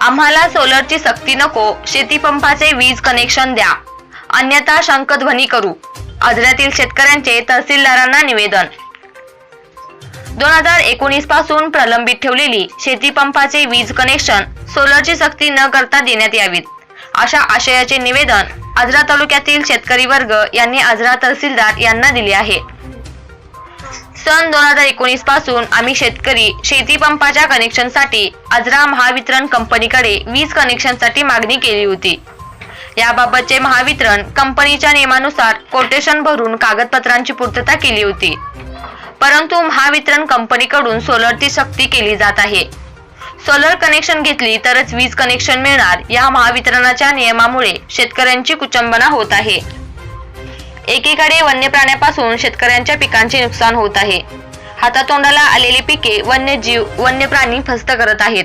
आम्हाला सोलरची सक्ती नको शेतीपंपाचे वीज कनेक्शन द्या. अन्यथा शंखध्वनी करू. आजऱ्यातील शेतकऱ्यांचे तहसीलदारांना निवेदन. दोन हजार एकोणीसपासून प्रलंबित ठेवलेली शेतीपंपाचे वीज कनेक्शन सोलरची सक्ती न करता देण्यात यावीत. अशा आशयाचे निवेदन आजरा तालुक्यातील शेतकरी वर्ग यांनी आजरा तहसीलदार यांना दिले आहे. सन दोन हजार एकोणीसपासून आम्ही शेतकरी शेतीपंपाच्या कनेक्शनसाठी आजरा महावितरण कंपनीकडे वीज कनेक्शनसाठी मागणी केली होती. याबाबतचे महावितरण कंपनीच्या नियमानुसार कोटेशन भरून कागदपत्रांची पूर्तता केली होती. परंतु महावितरण कंपनीकडून सोलरची सक्ती केली जात आहे. सोलर कनेक्शन घेतली तरच वीज कनेक्शन मिळणार या महावितरणाच्या नियमामुळे शेतकऱ्यांची कुचंबना होत आहे. एकीकडे वन्य प्राण्यापासून शेतकऱ्यांच्या पिकांचे नुकसान होत आहे. हातातोंडाला आलेली पिके वन्यजीव वन्य प्राणी फस्त करत आहेत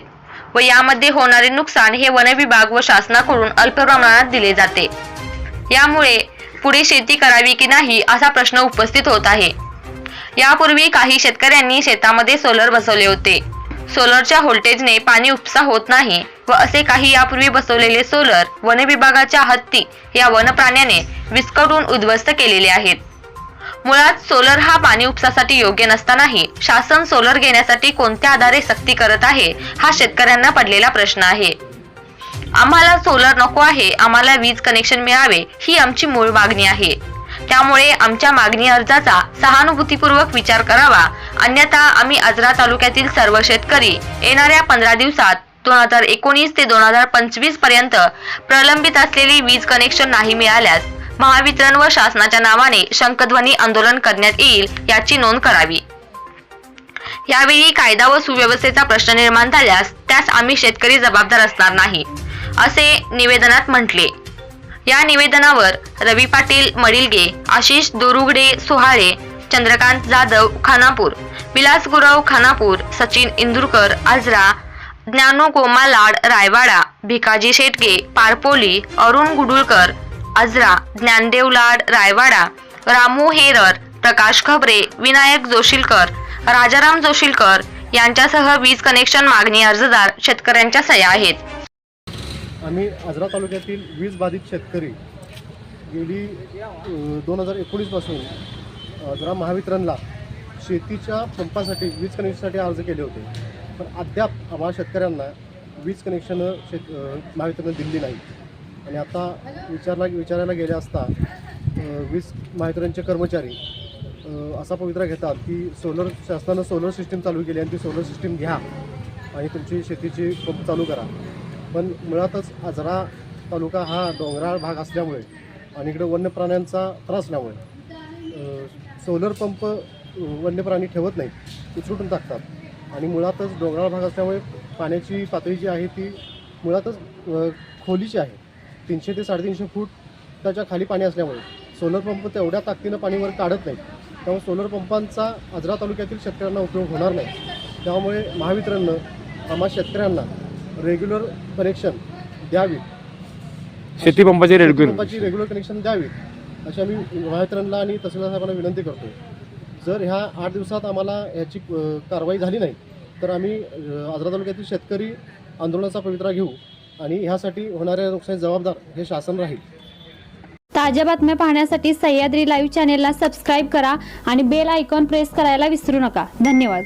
व यामध्ये होणारे नुकसान हे वनविभाग व शासनाकडून अल्प प्रमाणात दिले जाते. यामुळे पुढे शेती करावी की नाही असा प्रश्न उपस्थित होत आहे. यापूर्वी काही शेतकऱ्यांनी शेतामध्ये सोलर बसवले होते. सोलरच्या व्होल्टेजने पाणी उपसा होत नाही. व असे काही यापूर्वी बसवलेले सोलर वन विभागाच्या हत्ती या वनप्राण्याने विस्कटून उद्ध्वस्त केलेले आहेत. मुळात सोलर हा पाणी उपसासाठी योग्य नसतानाही शासन सोलर घेण्यासाठी कोणत्या आधारे सक्ती करत आहे हा शेतकऱ्यांना पडलेला प्रश्न आहे. आम्हाला सोलर नको आहे आम्हाला वीज कनेक्शन मिळावे ही आमची मूळ मागणी आहे. त्यामुळे आमच्या मागणी अर्जाचा सहानुभूतीपूर्वक विचार करावा अन्यथा आम्ही आजरा तालुक्यातील सर्व शेतकरी येणाऱ्या पंधरा दिवसात दोन हजार एकोणीस ते दोन हजार पंचवीसपर्यंत प्रलंबित असलेली वीज कनेक्शन नाही मिळाल्यास महावितरण व शासनाच्या नावाने शंखध्वनी आंदोलन करण्यात येईल याची नोंद करावी. यावेळी कायदा व सुव्यवस्थेचा प्रश्न निर्माण झाल्यास त्यास आम्ही शेतकरी जबाबदार असणार नाही असे निवेदनात म्हटले. या निवेदनावर रवी पाटील मडिलगे आशिष दोरुगडे सोहाळे चंद्रकांत जाधव खानापूर विलास गुरव खानापूर सचिन इंदुरकर आजरा ज्ञानो गोमालाड रायवाडा भिकाजी शेटगे पारपोली अरुण गुडुळकर आजरा ज्ञानदेव लाड रायवाडा रामू हेरर प्रकाश खबरे विनायक जोशीलकर राजाराम जोशीलकर यांच्यासह वीज कनेक्शन मागणी अर्जदार शेतकऱ्यांच्या सह्या आहेत. आम्ही आजरा तालुक्यातील वीज बाधित शेतकरी गेली दोन हजार एकोणीसपासून आजरा महावितरणला शेतीच्या पंपासाठी वीज कनेक्शनसाठी अर्ज केले होते. पण अद्याप आम्हाला शेतकऱ्यांना वीज कनेक्शन शेत अ, महावितरण दिली नाही. आणि आता विचारला विचारायला गेले असता वीज महावितरणचे कर्मचारी असा पवित्रा घेतात की सोलर शासनानं सोलर सिस्टीम चालू केली आणि ती सोलर सिस्टीम घ्या आणि तुमची शेतीची पंप चालू करा. पण मुळातच आजरा तालुका हा डोंगराळ भाग असल्यामुळे आणि इकडे वन्य प्राण्यांचा त्रास असल्यामुळे सोलर पंप वन्य प्राणी ठेवत नाहीत उचलून टाकतात. आणि मुळातच डोंगराळ भाग असल्यामुळे पाण्याची पातळी जी आहे ती मुळातच खोलीची आहे. तीनशे ते साडेतीनशे फूट त्याच्याखाली पाणी असल्यामुळे. सोलर पंप तेवढ्या ताकदीनं पाणीवर काढत नाही त्यामुळे सोलर पंपांचा आजरा तालुक्यातील शेतकऱ्यांना उपयोग होणार नाही. त्यामुळे महावितरणनं आम्हा शेतकऱ्यांना रेग्युलर कनेक्शन द्यावी. शेतीपंपाचे रेडग्युलर पंपाची रेग्युलर कनेक्शन द्यावी अशी आम्ही महावितरणला आणि तहसीलदार साहेबांना विनंती करतो जर ह्या आठ दिवसात आम्हाला ह्याची कारवाई झाली नाही तर आम्ही आजरा तालुक्यातील शेतकरी आंदोलनाचा पवित्रा घेऊ आणि ह्यासाठी होणाऱ्या नुकसानी जबाबदार हे शासन राहील. ताज्या बातम्या पाहण्यासाठी सह्याद्री लाईव्ह चॅनेलला सबस्क्राईब करा आणि बेल आयकॉन प्रेस करायला विसरू नका. धन्यवाद.